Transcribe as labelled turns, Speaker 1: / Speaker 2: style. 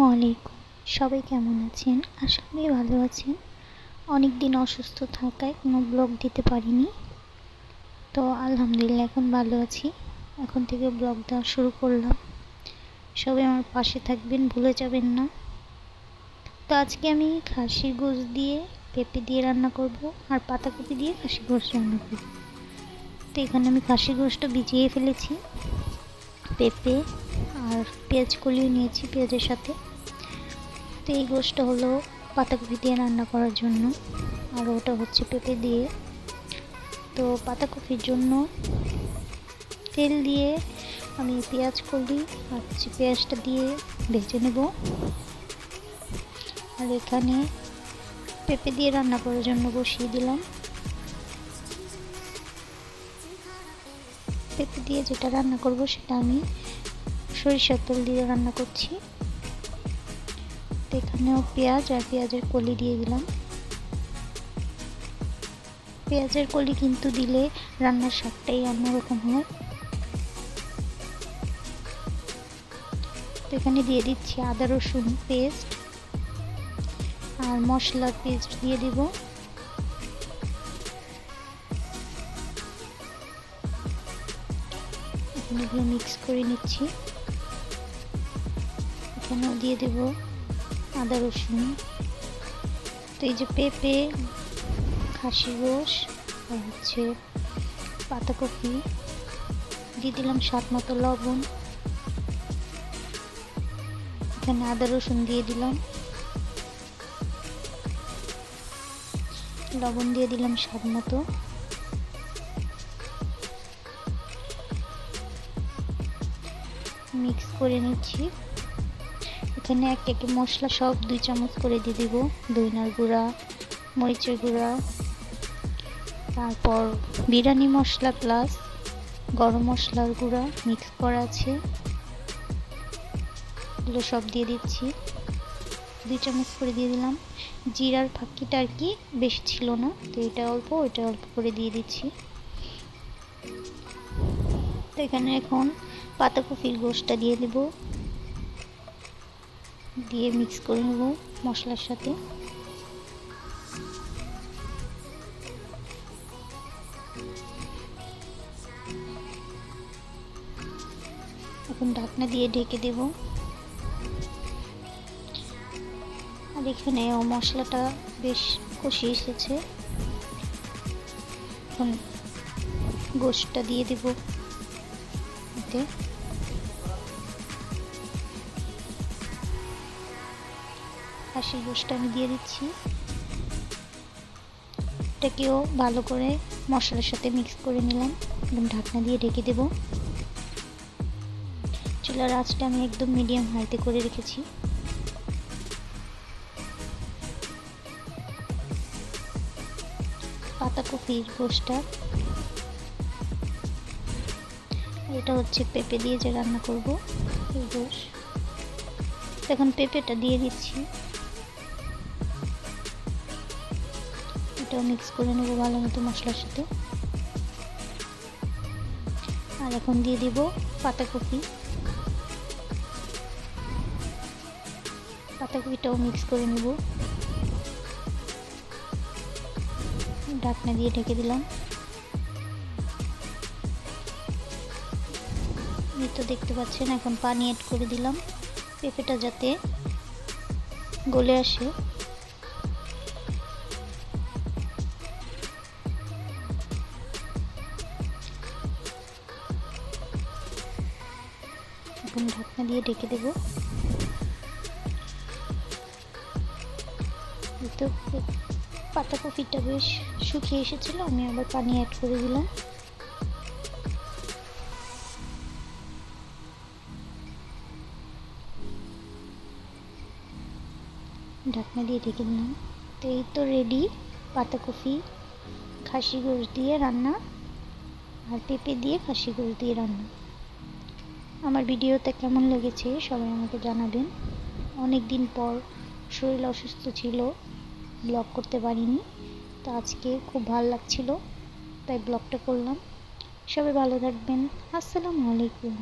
Speaker 1: আসসালামু আলাইকুম সবাই কেমন আছেন? আশা করি ভালো আছেন। অনেক দিন অসুস্থ থাকায় কোনো ব্লগ দিতে পারিনি। তো আলহামদুলিল্লাহ, এখন ভালো আছি। এখন থেকে ব্লগ দেওয়া শুরু করলাম। সবাই আমার পাশে থাকবেন, ভুলে যাবেন না। তো আজকে আমি খাসির গোশ দিয়ে পেঁপে দিয়ে রান্না করব আর পাতাকপি দিয়ে খাসি গোশ রান্না করব। তো এখানে আমি খাসি গোশটা ভিজিয়ে ফেলেছি। পেঁপে আর পেঁয়াজ কলিও নিয়েছি পেঁয়াজের সাথে। তো এই গোষ্ঠটা হলো পাতাকপি দিয়ে রান্না করার জন্য, আর ওটা হচ্ছে পেঁপে দিয়ে। তো পাতাকপির জন্য তেল দিয়ে আমি পেঁয়াজ কলি আর হচ্ছে পেঁয়াজটা দিয়ে ভেজে নেব। আর এখানে পেঁপে দিয়ে রান্না করার জন্য বসিয়ে দিলাম। পেঁপে দিয়ে যেটা রান্না করব সেটা আমি সরিষার তেল দিয়ে রান্না করছি। তো এখানেও পেঁয়াজ আর পেঁয়াজের কলি দিয়ে দিলাম। পেঁয়াজের কলি কিন্তু দিলে রান্নার স্বাদটাই অন্যরকম হয়। তো এখানে দিয়ে দিচ্ছি আদা রসুন পেস্ট আর মশলার পেস্ট দিয়ে দিব। এগুলো মিক্স করে নিচ্ছি। এখানেও দিয়ে দেব আদা রসুন, তো এই যে পেঁপে খাসি রস, আর হচ্ছে পাতাকপি, দিয়ে দিলাম স্বাদ মতো লবণ। এখানে আদা রসুন দিয়ে দিলাম। লবণ দিয়ে দিলাম স্বাদ মতো। মিক্স করে নিচ্ছি। এখানে এক এক মশলা সব দুই চামচ করে দিয়ে দিব। দইনার গুঁড়া, মরিচের গুঁড়া, তারপর বিরিয়ানি মশলা প্লাস গরম মশলার গুঁড়া মিক্স করা আছে। এগুলো সব দিয়ে দিচ্ছি। দুই চামচ করে দিয়ে দিলাম। জিরার ফাঁকিটা আর কি বেশি ছিল না, তো এটা অল্প, ওইটা অল্প করে দিয়ে দিচ্ছি। তো এখানে এখন পাতাকপির গোশটা দিয়ে দেব। দিয়ে মিক্স করে নেব মশলার সাথে। এখন ঢাকনা দিয়ে ঢেকে দেব। আর এখানে মশলাটা বেশ কষি এসেছে। এখন গোশটা দিয়ে দেব। এতে। খাসির গোশটা আমি দিয়ে দিচ্ছি। এটাকেও ভালো করে মশলার সাথে মিক্স করে নিলাম। একদম ঢাকনা দিয়ে ঢেকে দেব। চুলার আঁচটা আমি একদম মিডিয়াম হাইতে করে রেখেছি। পাতাকপির গোশটা এটা হচ্ছে পেঁপে দিয়ে যে রান্না করব, এই গোশ এখন পেঁপেটা দিয়ে দিচ্ছি। এটাও মিক্স করে নেব ভালো মতো মশলার সাথে। আর এখন দিয়ে দিব পাতাকপি। পাতাকপিটাও মিক্স করে নেব। ঢাকনা দিয়ে ঢেকে দিলাম। তো দেখতে পাচ্ছেন, এখন পানি অ্যাড করে দিলাম। পেঁপেটা যাতে গলে আসে। এখন ঢাকনা দিয়ে ঢেকে দেব। তো পাতাকপিটা বেশ শুকিয়ে এসেছিল, আমি আবার পানি অ্যাড করে দিলাম। ঢাকনা দিয়ে ঢেকে দিলাম তো এই তো রেডি পাতা পাতাকপি খাসি গোশ দিয়ে রান্না, আর পেঁপে দিয়ে খাসি গোশ দিয়ে রান্না। আমার ভিডিওটা কেমন লেগেছে সবাই আমাকে জানাবেন। অনেক দিন পর শরীর অসুস্থ ছিল ব্লগ করতে পারিনি, তো আজকে খুব ভালো লাগছিল, তাই ব্লগটা করলাম। সবাই ভালো থাকবেন। আসসালামু আলাইকুম।